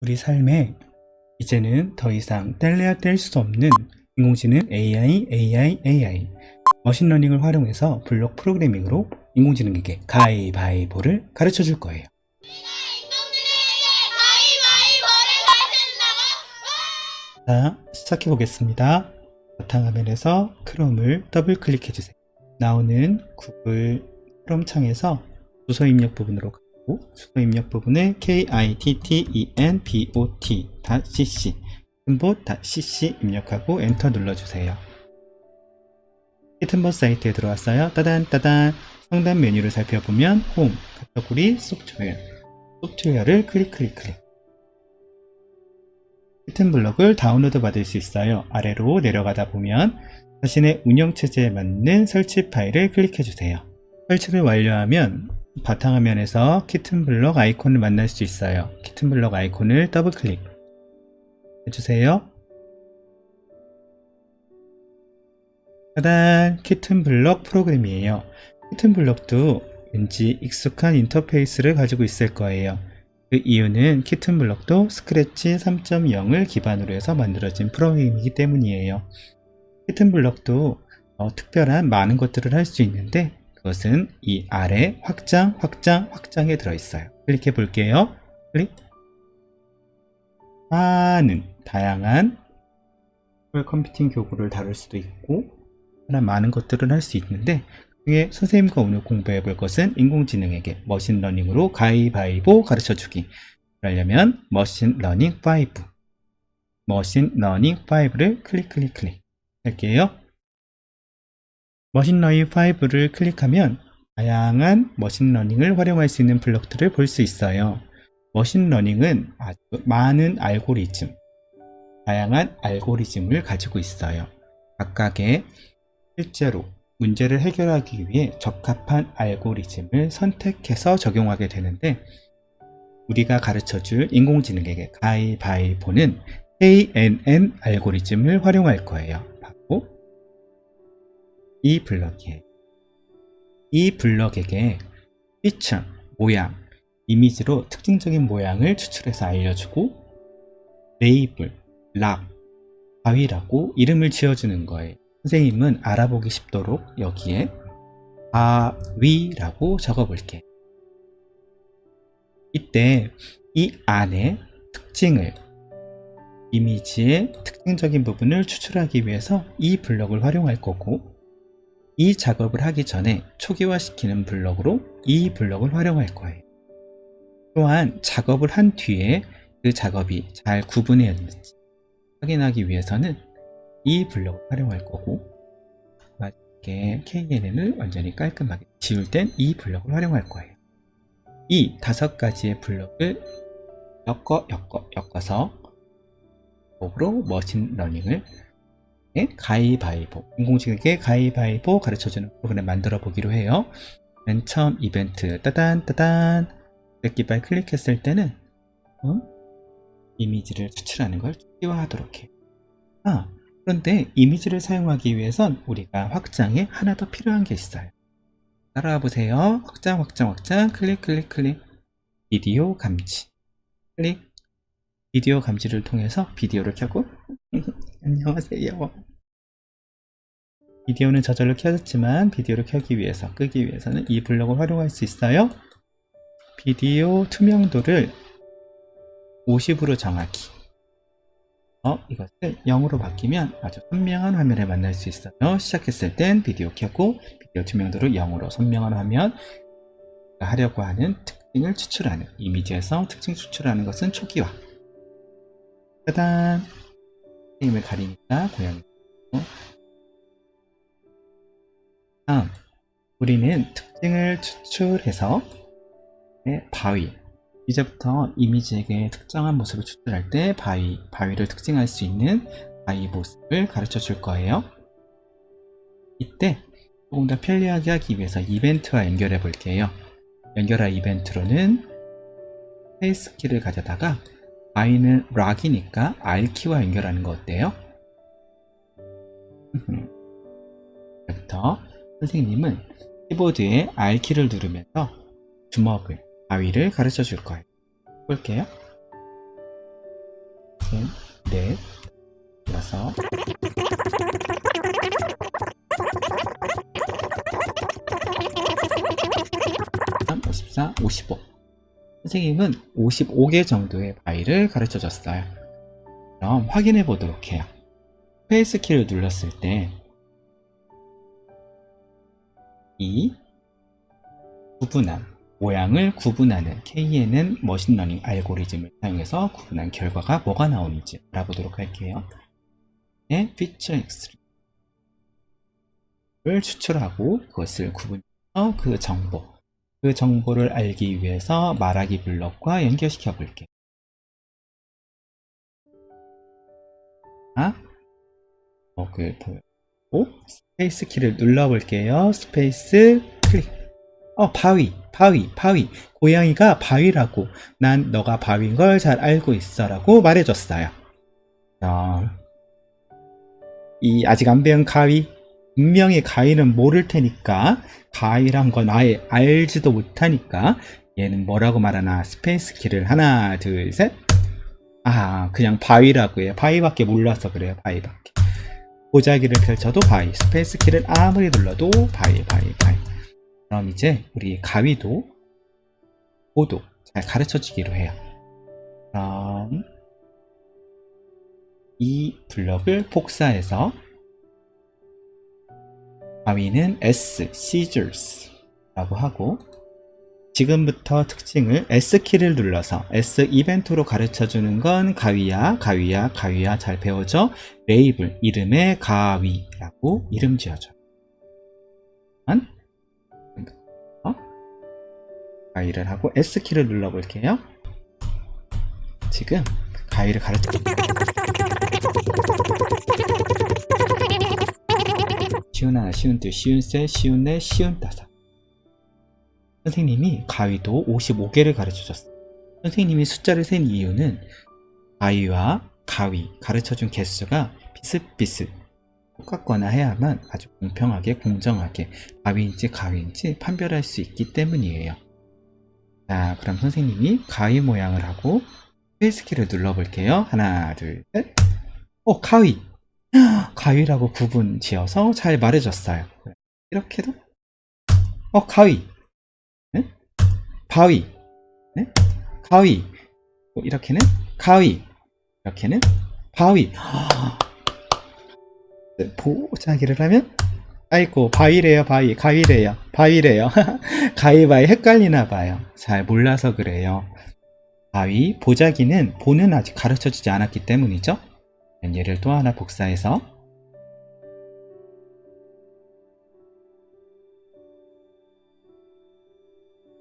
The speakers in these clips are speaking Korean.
우리 삶에 이제는 더 이상 뗄래야 뗄 수 없는 인공지능 AI, AI, AI 머신러닝을 활용해서 블록 프로그래밍으로 인공지능에게 가위바위보를 가르쳐 줄 거예요. 자, 시작해 보겠습니다. 바탕화면에서 크롬을 더블 클릭해 주세요. 나오는 구글 크롬 창에서 주소 입력 부분으로 가고 주소 입력 부분에 kittenbot.cc 튼봇.cc 입력하고 엔터 눌러주세요. 키튼봇 사이트에 들어왔어요. 따단 따단 상단 메뉴를 살펴보면 홈, 카테고리, 소프트웨어 소프트웨어를 클릭 클릭 클릭 키튼 블록을 다운로드 받을 수 있어요. 아래로 내려가다 보면 자신의 운영체제에 맞는 설치 파일을 클릭해 주세요. 설치를 완료하면 바탕화면에서 키튼 블록 아이콘을 만날 수 있어요. 키튼 블록 아이콘을 더블 클릭 해주세요. 짜잔! 키튼 블록 프로그램이에요. 키튼 블록도 왠지 익숙한 인터페이스를 가지고 있을 거예요. 그 이유는 키튼 블록도 스크래치 3.0을 기반으로 해서 만들어진 프로그램이기 때문이에요. 키튼 블록도 어, 특별한 많은 것들을 할 수 있는데 그것은 이 아래 확장, 확장, 확장에 들어있어요. 클릭해 볼게요. 클릭. 많은, 다양한 컴퓨팅 교구를 다룰 수도 있고 많은 것들을 할 수 있는데 그게 선생님과 오늘 공부해 볼 것은 인공지능에게 머신러닝으로 가위바위보 가르쳐 주기. 그러려면 머신러닝 5, 머신러닝 5를 클릭 클릭 클릭 할게요. 머신러닝 5를 클릭하면 다양한 머신러닝을 활용할 수 있는 블록들을 볼 수 있어요. 머신러닝은 아주 많은 알고리즘, 다양한 알고리즘을 가지고 있어요. 각각의 실제로 문제를 해결하기 위해 적합한 알고리즘을 선택해서 적용하게 되는데 우리가 가르쳐 줄 인공지능에게 가위바위보는 KNN 알고리즘을 활용할 거예요. 이 블럭이에요. 이 블럭에게 피처, 모양, 이미지로 특징적인 모양을 추출해서 알려주고 레이블, 락, 바위라고 이름을 지어주는 거예요. 선생님은 알아보기 쉽도록 여기에 바위라고 적어볼게. 이때 이 안에 특징을 이미지의 특징적인 부분을 추출하기 위해서 이 블럭을 활용할 거고 이 작업을 하기 전에 초기화시키는 블럭으로 이 블럭을 활용할 거예요. 또한 작업을 한 뒤에 그 작업이 잘 구분되었는지 확인하기 위해서는 이 블럭을 활용할 거고 마지막에 KNN을 완전히 깔끔하게 지울 땐 이 블럭을 활용할 거예요. 이 다섯 가지의 블럭을 엮어 엮어 엮어서 목으로 머신러닝을 가위바위보 인공지능에게 가위바위보 가르쳐주는 프로그램 만들어 보기로 해요. 맨 처음 이벤트 따단 따단 렛기발 클릭했을 때는 어? 이미지를 추출하는 걸 초기화하도록 해요. 아, 그런데 이미지를 사용하기 위해선 우리가 확장에 하나 더 필요한 게 있어요. 따라와 보세요. 확장, 확장, 확장, 클릭, 클릭, 클릭. 비디오 감지. 클릭. 비디오 감지를 통해서 비디오를 켜고 안녕하세요. 비디오는 저절로 켜졌지만 비디오를 켜기 위해서 끄기 위해서는 이 블럭을 활용할 수 있어요. 비디오 투명도를 50으로 정하기. 어, 이것을 0으로 바뀌면 아주 선명한 화면을 만날 수 있어요. 시작했을 땐 비디오 켜고 비디오 투명도를 0으로 선명한 화면 하려고 하는 특징을 추출하는 이미지에서 특징 추출하는 것은 초기화. 짜잔! 게임을 가리니까 고양이. 다음, 우리는 특징을 추출해서 네, 바위. 이제부터 이미지에게 특정한 모습을 추출할 때 바위, 바위를 특징할 수 있는 바위 모습을 가르쳐 줄 거예요. 이때 조금 더 편리하게 하기 위해서 이벤트와 연결해 볼게요. 연결할 이벤트로는 스페이스 키를 가져다가 바위는 락이니까 R키와 연결하는 거 어때요? 이제부터 선생님은 키보드에 R키를 누르면서 주먹을, 바위를 가르쳐 줄 거예요. 볼게요. 셋, 넷, 여섯, 54, 55. 선생님은 55개 정도의 바위를 가르쳐 줬어요. 그럼 확인해 보도록 해요. 스페이스 키를 눌렀을 때, 이 구분한, 모양을 구분하는 KNN 머신러닝 알고리즘을 사용해서 구분한 결과가 뭐가 나오는지 알아보도록 할게요. 네, 피처 X를 추출하고 그것을 구분해서 그 정보, 그 정보를 알기 위해서 말하기 블럭과 연결시켜 볼게요. 아, 블럭을 보고 스페이스 키를 눌러 볼게요. 스페이스 클릭. 어, 바위, 바위, 바위. 고양이가 바위라고. 난 너가 바위인 걸 잘 알고 있어라고 말해줬어요. 어, 이 아직 안 배운 가위, 분명히 가위는 모를 테니까 가위란 건 아예 알지도 못하니까 얘는 뭐라고 말하나 스페이스 키를 하나 둘 셋. 아 그냥 바위라고 해요. 바위밖에 몰라서 그래요. 바위밖에. 보자기를 펼쳐도 바위, 스페이스 키를 아무리 눌러도 바위, 바위, 바위. 그럼 이제 우리 가위도 모두 잘 가르쳐 주기로 해요. 그럼 이 블럭을 복사해서 가위는 S, scissors 라고 하고 지금부터 특징을 S키를 눌러서 S 이벤트로 가르쳐 주는 건 가위야, 가위야, 가위야 잘 배워줘. 레이블, 이름의 가위라고 이름 지어줘. 어? 가위를 하고 S키를 눌러볼게요. 지금 가위를 가르쳐 하나, 쉬운 둘, 쉬운 셋, 쉬운 넷, 쉬운 다섯. 선생님이 가위도 55개를 가르쳐 줬어요. 선생님이 숫자를 센 이유는 가위와 가위 가르쳐 준 개수가 비슷비슷 똑같거나 해야만 아주 공평하게 공정하게 가위인지 가위인지 판별할 수 있기 때문이에요. 자, 그럼 선생님이 가위 모양을 하고 스페이스키를 눌러볼게요. 하나, 둘, 셋. 어, 가위! 가위라고 구분 지어서 잘 말해줬어요. 이렇게도? 어 가위. 네? 바위. 네? 가위. 뭐 이렇게는 가위. 이렇게는 바위. 네, 보자기를 하면 아이고 바위래요 바위. 가위래요 바위래요. 가위바위 헷갈리나 봐요. 잘 몰라서 그래요. 바위 보자기는 보는 아직 가르쳐주지 않았기 때문이죠 얘를 또 하나 복사해서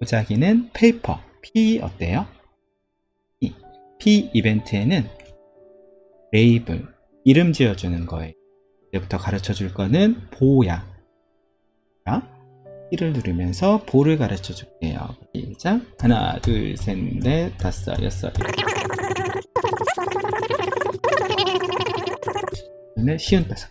보자기는 페이퍼 P 어때요? P, P 이벤트에는 레이블 이름 지어주는 거예요. 이제부터 가르쳐 줄 거는 보야. 자, P를 누르면서 보를 가르쳐 줄게요. 시작. 하나, 둘, 셋, 넷, 다섯, 여섯, 넷, 쉬운 다섯.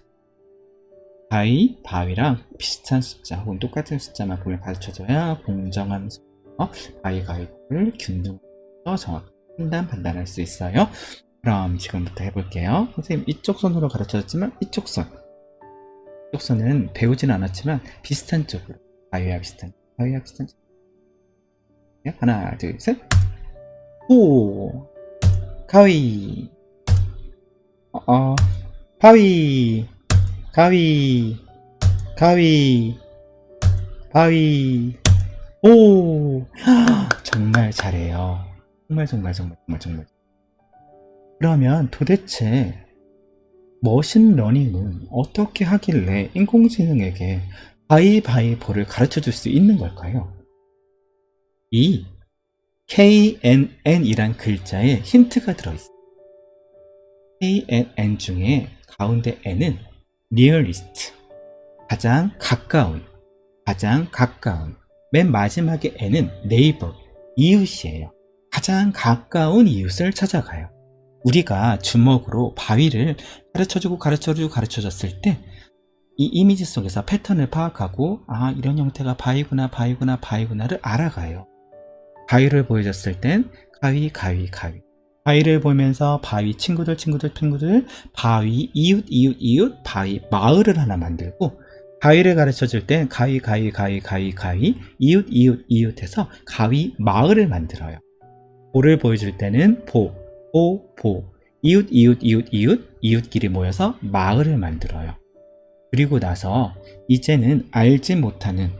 바위, 바위랑 비슷한 숫자 혹은 똑같은 숫자만 보면 가르쳐줘야 공정한 수, 어? 바위 가위를 균등해서 정확히 판단, 판단할 수 있어요. 그럼 지금부터 해볼게요. 선생님 이쪽 손으로 가르쳐줬지만 이쪽 손. 이쪽 손은 배우진 않았지만 비슷한 쪽으로 바위와 비슷한 바위와 비슷한 쪽. 하나, 둘, 셋. 오, 가위. 어, 어. 바위. 가위, 가위, 바위. 오, 정말 잘해요. 정말, 정말, 정말, 정말, 정말. 그러면 도대체 머신러닝은 어떻게 하길래 인공지능에게 바이바이보를 가르쳐 줄 수 있는 걸까요? 이 KNN이란 글자에 힌트가 들어있어요. KNN 중에 가운데 N은 nearest 가장 가까운 가장 가까운. 맨 마지막에 n은 neighbor 이웃이에요. 가장 가까운 이웃을 찾아가요. 우리가 주먹으로 바위를 가르쳐주고 가르쳐주고 가르쳐줬을 때 이 이미지 속에서 패턴을 파악하고 아 이런 형태가 바위구나 바위구나 바위구나를 알아가요. 바위를 보여줬을 땐 가위 가위 가위 바위를 보면서 바위 친구들 친구들 친구들 바위 이웃 이웃 이웃 바위 마을을 하나 만들고 가위를 가르쳐 줄 땐 가위 가위 가위 가위 가위 이웃 이웃 이웃 해서 가위 마을을 만들어요. 보를 보여줄 때는 보, 보, 보 이웃 이웃 이웃 이웃 이웃끼리 모여서 마을을 만들어요. 그리고 나서 이제는 알지 못하는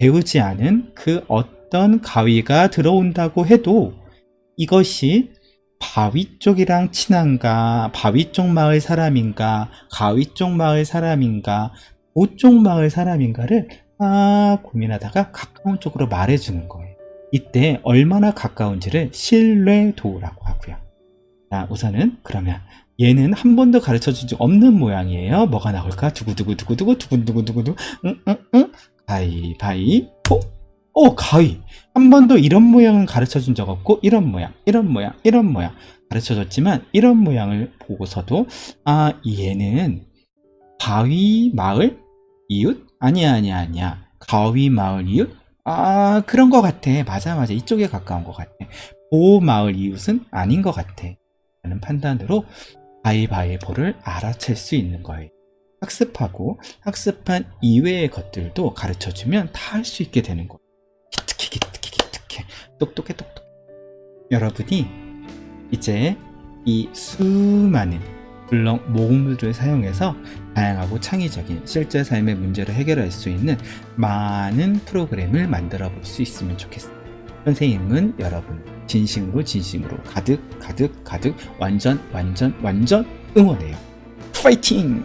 배우지 않은 그 어떤 가위가 들어온다고 해도 이것이 바위 쪽이랑 친한가, 바위 쪽 마을 사람인가, 가위 쪽 마을 사람인가, 보쪽 마을 사람인가를 아 고민하다가 가까운 쪽으로 말해주는 거예요. 이때 얼마나 가까운지를 신뢰도라고 하고요. 자, 우선은 그러면 얘는 한 번도 가르쳐 준 적 없는 모양이에요. 뭐가 나올까? 두구두구두구두구 두구두구두구두구 응응응 가위바위보 오 가위. 한 번도 이런 모양은 가르쳐 준 적 없고 이런 모양 이런 모양 이런 모양. 가르쳐 줬지만 이런 모양을 보고서도 아 얘는 바위 마을 이웃? 아니야 아니야 아니야. 가위 마을 이웃? 아 그런 거 같아. 맞아 맞아. 이쪽에 가까운 것 같아. 보 마을 이웃은 아닌 것 같아. 라는 판단으로 바위바위보를 알아챌 수 있는 거예요. 학습하고 학습한 이외의 것들도 가르쳐주면 다 할 수 있게 되는 거예요. 똑똑해 똑똑해 여러분이 이제 이 수많은 블럭 모음들을 사용해서 다양하고 창의적인 실제 삶의 문제를 해결할 수 있는 많은 프로그램을 만들어 볼 수 있으면 좋겠습니다. 선생님은 여러분 진심으로 진심으로 가득 가득 가득 완전 완전 완전 응원해요. 파이팅!